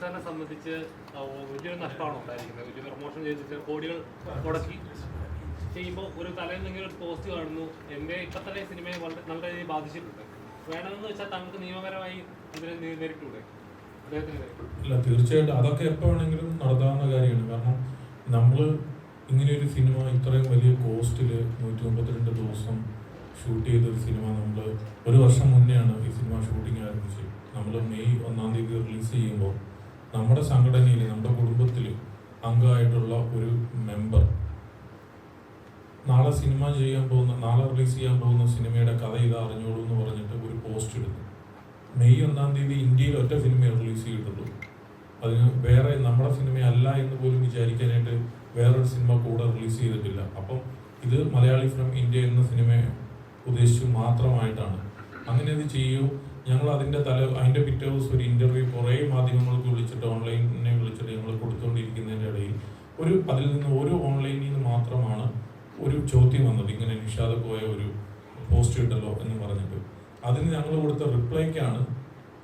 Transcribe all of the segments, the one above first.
പ്രൊഡ്യൂസറിനെ സംബന്ധിച്ച് വലിയൊരു നഷ്ടമാണ് ഉണ്ടായിരിക്കുന്നത്. വലിയ പ്രൊമോഷൻ ചെയ്തിട്ട് കോടികൾ മുടക്കി ചെയ്യുമ്പോൾ ഒരു തലയിൽ ഇങ്ങനെ ഒരു പോസ്റ്റ് കാണുന്നു. എന്റെ ഇപ്പം തന്നെ സിനിമയെ വളരെ നല്ല രീതിയിൽ ബാധിച്ചിട്ടുണ്ട്. വേണമെന്ന് വെച്ചാൽ താങ്കൾക്ക് നിയമപരമായി ഇതിനെ നേരിട്ടൂടെ ഇല്ല തീർച്ചയായിട്ടും അതൊക്കെ എപ്പോൾ വേണമെങ്കിലും നടത്താവുന്ന കാര്യമാണ്. കാരണം നമ്മൾ ഇങ്ങനെ ഒരു സിനിമ ഇത്രയും വലിയ കോസ്റ്റിൽ നൂറ്റി മുപ്പത്തിരണ്ട് ദിവസം ഷൂട്ട് ചെയ്ത ഒരു സിനിമ നമ്മൾ ഒരു വർഷം മുന്നെയാണ് ഈ സിനിമ ഷൂട്ടിംഗ് ആരംഭിച്ചത്. നമ്മൾ മെയ് ഒന്നാം തീയതി റിലീസ് ചെയ്യുമ്പോൾ നമ്മുടെ സംഘടനയിൽ നമ്മുടെ കുടുംബത്തിൽ അംഗമായിട്ടുള്ള ഒരു മെമ്പർ നാളെ സിനിമ ചെയ്യാൻ പോകുന്ന നാളെ റിലീസ് ചെയ്യാൻ പോകുന്ന സിനിമയുടെ കഥ ഇത് അറിഞ്ഞോളൂ എന്ന് പറഞ്ഞിട്ട് ഒരു പോസ്റ്റ് ഇടുന്നു. മെയ് ഒന്നാം തീയതി ഇന്ത്യയിൽ ഒറ്റ സിനിമ റിലീസ് ചെയ്തിട്ടുള്ളൂ. അതിന് വേറെ നമ്മുടെ സിനിമ അല്ല എന്ന് പോലും വിചാരിക്കാനായിട്ട് വേറൊരു സിനിമ കൂടെ റിലീസ് ചെയ്തിട്ടില്ല. അപ്പം ഇത് മലയാളി ഫ്രം ഇന്ത്യ എന്ന സിനിമയെ ഉദ്ദേശിച്ചു മാത്രമായിട്ടാണ്. അങ്ങനെ ഇത് ചെയ്യൂ. ഞങ്ങൾ അതിന്റെ തല അതിന്റെ പിറ്റേ ദിവസം ഒരു ഇന്റർവ്യൂ കുറേ മാധ്യമങ്ങൾക്ക് വിളിച്ചിട്ട് ഓൺലൈനെ വിളിച്ചിട്ട് ഞങ്ങൾ കൊടുത്തുകൊണ്ടിരിക്കുന്നതിന്റെ ഇടയിൽ ഒരു അതിൽ നിന്ന് ഒരു ഓൺലൈനിൽ നിന്ന് മാത്രമാണ് ഒരു ചോദ്യം വന്നത്. ഇങ്ങനെ നിഷാദ് പോയ ഒരു പോസ്റ്റ് ഇട്ടല്ലോ എന്ന് പറഞ്ഞിട്ട്. അതിന് ഞങ്ങൾ കൊടുത്ത റിപ്ലൈക്കാണ്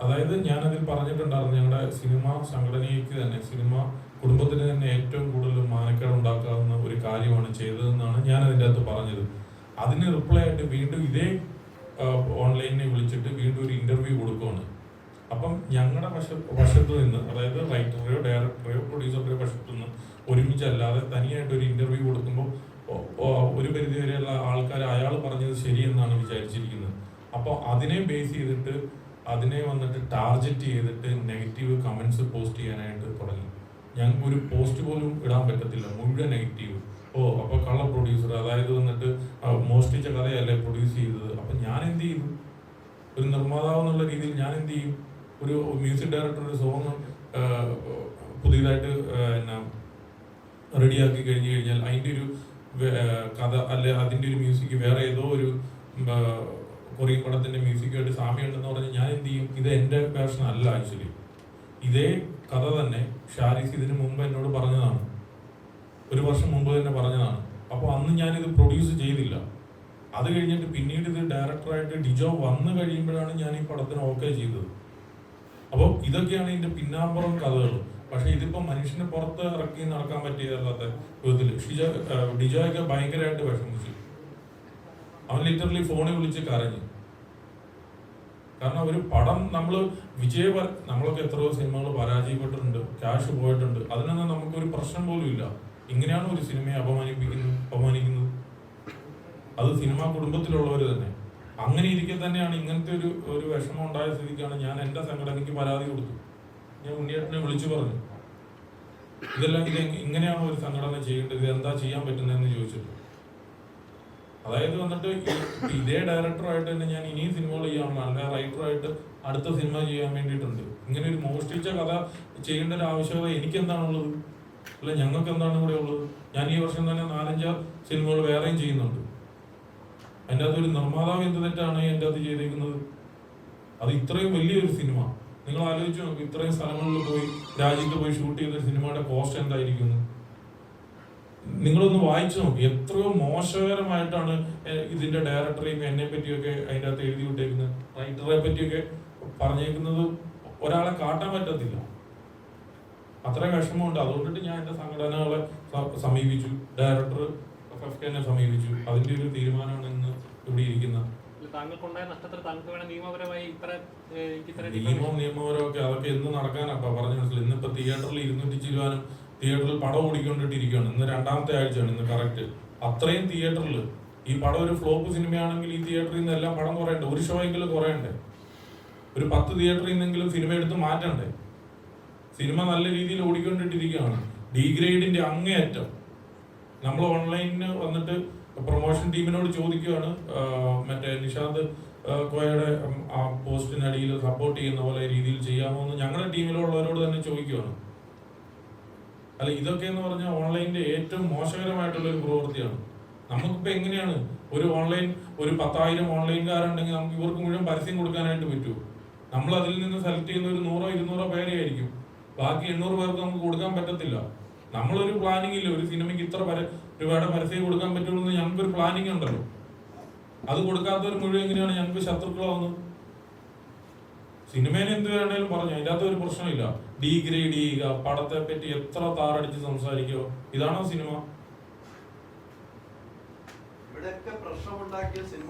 അതായത് ഞാൻ അതിൽ പറഞ്ഞിട്ടുണ്ടായിരുന്നു ഞങ്ങളുടെ സിനിമ സംഘടനയ്ക്ക് തന്നെ സിനിമ കുടുംബത്തിന് തന്നെ ഏറ്റവും കൂടുതൽ മാനക്കേട് ഉണ്ടാക്കാവുന്ന ഒരു കാര്യമാണ് ചെയ്തതെന്നാണ് ഞാൻ അതിന്റെ അകത്ത് പറഞ്ഞത്. അതിന് റിപ്ലൈ ആയിട്ട് വീണ്ടും ഇതേ ഓൺലൈനിനെ വിളിച്ചിട്ട് വീണ്ടും ഒരു ഇന്റർവ്യൂ വശ വശത്ത് നിന്ന് അതായത് റൈറ്ററെയോ ഡയറക്ടറെയോ പ്രൊഡ്യൂസറുടെയോ വശത്തു നിന്ന് ഒരുമിച്ചല്ലാതെ തനിയായിട്ട് ഒരു ഇന്റർവ്യൂ കൊടുക്കുമ്പോൾ ഒരു പരിധിവരെയുള്ള ആൾക്കാർ അയാൾ പറഞ്ഞത് ശരിയെന്നാണ് വിചാരിച്ചിരിക്കുന്നത്. അപ്പോൾ അതിനെ ബേസ് ചെയ്തിട്ട് അതിനെ വന്നിട്ട് ടാർഗറ്റ് ചെയ്തിട്ട് നെഗറ്റീവ് കമൻസ് പോസ്റ്റ് ചെയ്യാനായിട്ട് തുടങ്ങി. ഞങ്ങൾക്ക് ഒരു പോസ്റ്റ് പോലും ഇടാൻ പറ്റത്തില്ല മുഴുവൻ നെഗറ്റീവ് ഓ അപ്പോൾ കള്ള പ്രൊഡ്യൂസർ അതായത് വന്നിട്ട് മോഷ്ടിച്ച കഥയല്ലേ പ്രൊഡ്യൂസ് ചെയ്തത്? അപ്പൊ ഞാൻ എന്ത് ചെയ്യും ഒരു നിർമ്മാതാവ് എന്നുള്ള രീതിയിൽ ഞാൻ എന്ത് ചെയ്യും? ഒരു മ്യൂസിക് ഡയറക്ടർ ഒരു സോങ് പുതിയതായിട്ട് എന്നാ റെഡിയാക്കി കഴിഞ്ഞു കഴിഞ്ഞാൽ അതിന്റെ ഒരു കഥ അല്ലെ അതിന്റെ ഒരു മ്യൂസിക് വേറെ ഏതോ ഒരു കൊറിയൻ പടത്തിന്റെ മ്യൂസിക്കായിട്ട് സാമ്യമുണ്ടെന്ന് പറഞ്ഞ് ഞാൻ എന്ത് ചെയ്യും? ഇത് എന്റെ പാഷൻ അല്ല ആക്ച്വലി ഇതേ കഥ തന്നെ ഷാരിസ് ഇതിന് മുമ്പ് എന്നോട് പറഞ്ഞതാണ്. ഒരു വർഷം മുമ്പ് തന്നെ പറഞ്ഞതാണ്. അപ്പോൾ അന്ന് ഞാനിത് പ്രൊഡ്യൂസ് ചെയ്തില്ല. അത് കഴിഞ്ഞിട്ട് പിന്നീട് ഇത് ഡയറക്ടറായിട്ട് ഡിജോ വന്നു കഴിയുമ്പോഴാണ് ഞാൻ ഈ പടത്തിന് ഓക്കെ ചെയ്തത്. അപ്പോൾ ഇതൊക്കെയാണ് ഇതിന്റെ പിന്നാമ്പുറം കഥകൾ പക്ഷെ ഇതിപ്പോ മനുഷ്യനെ പുറത്ത് ഇറക്കി നടക്കാൻ പറ്റിയതല്ലാത്ത വിധത്തിൽ ഷിജോ ഡിജോയൊക്കെ ഭയങ്കരമായിട്ട് വിഷമിച്ചു. അവൻ ലിറ്ററലി ഫോണിൽ വിളിച്ച് കരഞ്ഞു. കാരണം ഒരു പടം നമ്മൾ വിജയ നമ്മളൊക്കെ എത്രയോ സിനിമകൾ പരാജയപ്പെട്ടിട്ടുണ്ട് ക്യാഷ് പോയിട്ടുണ്ട്. അതിനൊന്നും നമുക്കൊരു പ്രശ്നം പോലും ഇല്ല. ഇങ്ങനെയാണ് ഒരു സിനിമയെ അപമാനിപ്പിക്കുന്നത് അപമാനിക്കുന്നത്. അത് സിനിമാ കുടുംബത്തിലുള്ളവർ തന്നെ. അങ്ങനെ ഇരിക്കെ തന്നെയാണ് ഇങ്ങനത്തെ ഒരു ഒരു വിഷമം ഉണ്ടായ സ്ഥിതിക്കാണ് ഞാൻ എന്റെ സംഘടനയ്ക്ക് പരാതി കൊടുത്തു. ഞാൻ ഉണ്ണിയേട്ടനെ വിളിച്ചു പറഞ്ഞു. ഇതെല്ലാം ഇത് ഇങ്ങനെയാണ് ഒരു സംഘടന ചെയ്യേണ്ടത്? ഇത് എന്താ ചെയ്യാൻ പറ്റുന്നതെന്ന് ചോദിച്ചിട്ട്. അതായത് വന്നിട്ട് ഇതേ ഡയറക്ടറായിട്ട് തന്നെ ഞാൻ ഇനിയും സിനിമകൾ ചെയ്യാൻ അല്ല റൈറ്ററായിട്ട് അടുത്ത സിനിമ ചെയ്യാൻ വേണ്ടിയിട്ടുണ്ട്. ഇങ്ങനെ ഒരു മോഷ്ടിച്ച കഥ ചെയ്യേണ്ട ഒരു ആവശ്യകത എനിക്ക് എന്താണുള്ളത് അല്ല ഞങ്ങൾക്ക് എന്താണ് ഇവിടെ ഉള്ളത് ഞാൻ ഈ വർഷം തന്നെ നാലഞ്ച് സിനിമകൾ വേറെയും ചെയ്യുന്നുണ്ട്. അതിന്റെ അതൊരു നിർമ്മാതാവ് എന്ത് തെറ്റാണ് എന്റെ അത് ചെയ്തേക്കുന്നത്? അത് ഇത്രയും വലിയൊരു സിനിമ. നിങ്ങൾ ആലോചിച്ചു നോക്കും ഇത്രയും സ്ഥലങ്ങളിൽ പോയി രാജ്യത്ത് പോയി ഷൂട്ട് ചെയ്ത സിനിമയുടെ കോസ്റ്റ് എന്തായിരിക്കുന്നു? നിങ്ങളൊന്ന് വായിച്ചു നോക്കി എത്രയോ മോശകരമായിട്ടാണ് ഇതിന്റെ ഡയറക്ടറെയും എന്നെ പറ്റിയൊക്കെ അതിന്റെ അകത്ത് എഴുതി വിട്ടേക്കുന്നത്. റൈറ്ററെ പറ്റിയൊക്കെ പറഞ്ഞേക്കുന്നത് ഒരാളെ കാട്ടാൻ പറ്റത്തില്ല. അത്ര വിഷമമുണ്ട്. അതുകൊണ്ടിട്ട് ഞാൻ എന്റെ സംഘടനകളെ സമീപിച്ചു. ഡയറക്ടർ ഫെഫ്കനെ സമീപിച്ചു. അതിന്റെ ഒരു തീരുമാനമാണ് ഇന്ന് ഇവിടെ ഇരിക്കുന്ന താങ്കൾക്കുണ്ടായ നഷ്ടത്തിൽ താങ്കൾക്ക് വേണം നിയമപരമായി ഇത്ര ഏഹ്, എനിക്ക് ഇത്ര നിയമം നിയമപരമൊക്കെ അതൊക്കെ എന്ന് നടക്കാനപ്പ പറഞ്ഞു മനസ്സിലായി? ഇന്നിപ്പോ തിയേറ്ററിൽ ഇരുന്നൂറ്റി ചിരുവാനും തിയേറ്ററിൽ പടം ഓടിക്കൊണ്ടിട്ടിരിക്കുകയാണ്. ഇന്ന് രണ്ടാമത്തെ ആഴ്ചയാണ് ഇന്ന് കറക്റ്റ്. അത്രയും തിയേറ്ററിൽ ഈ പടം ഒരു ഫ്ലോപ്പ് സിനിമയാണെങ്കിൽ ഈ തിയേറ്ററിൽ നിന്ന് എല്ലാം പടം കുറയണ്ടേ? ഒരു ഷോ എങ്കിലും കുറയണ്ടേ? ഒരു പത്ത് തിയേറ്ററിൽ നിന്നെങ്കിലും സിനിമ എടുത്ത് മാറ്റണ്ടേ? സിനിമ നല്ല രീതിയിൽ ഓടിക്കൊണ്ടിട്ടിരിക്കുകയാണ്. ഡിഗ്രേഡിന്റെ അങ്ങേയറ്റം നമ്മൾ ഓൺലൈനിന് വന്നിട്ട് പ്രൊമോഷൻ ടീമിനോട് ചോദിക്കുകയാണ് മറ്റേ നിഷാദ് കോയയുടെ ആ പോസ്റ്റിനടിയിൽ സപ്പോർട്ട് ചെയ്യുന്ന പോലെ രീതിയിൽ ചെയ്യാമോ എന്ന് ഞങ്ങളുടെ ടീമിലുള്ളവരോട് തന്നെ ചോദിക്കുകയാണ് അല്ല ഇതൊക്കെ എന്ന് പറഞ്ഞാൽ ഓൺലൈനിന്റെ ഏറ്റവും മോശകരമായിട്ടുള്ള ഒരു പ്രവൃത്തിയാണ്. നമുക്കിപ്പോൾ എങ്ങനെയാണ് ഒരു ഓൺലൈൻ ഒരു പത്തായിരം ഓൺലൈൻകാരുണ്ടെങ്കിൽ നമുക്ക് ഇവർക്ക് മുഴുവൻ പരസ്യം കൊടുക്കാനായിട്ട് പറ്റുമോ? നമ്മൾ അതിൽ നിന്ന് സെലക്ട് ചെയ്യുന്ന ഒരു നൂറോ ഇരുന്നൂറോ പേരെ ആയിരിക്കും. ബാക്കി എണ്ണൂറ് പേർക്ക് നമുക്ക് കൊടുക്കാൻ പറ്റത്തില്ല. നമ്മളൊരു പ്ലാനിങ് ഇല്ല? ഒരു സിനിമയ്ക്ക് ഇത്ര രൂപയുടെ പരസ്യം കൊടുക്കാൻ പറ്റുള്ളൂ എന്ന് ഞങ്ങൾക്കൊരു പ്ലാനിങ് ഉണ്ടല്ലോ. അത് കൊടുക്കാത്തവർ മുഴുവൻ എങ്ങനെയാണ് ഞങ്ങൾക്ക് ശത്രുക്കളാവുന്നത്? സിനിമയിൽ എന്ത് വേണേലും പറഞ്ഞു? അതിനകത്ത് ഒരു പ്രശ്നമില്ല. ഡീഗ്രേഡ് ചെയ്യുക പടത്തെ പറ്റി എത്ര താറടിച്ച് സംസാരിക്കുക. ഇതാണോ സിനിമ ഇവിടെയൊക്കെ പ്രശ്നമുണ്ടാക്കിയ സിനിമ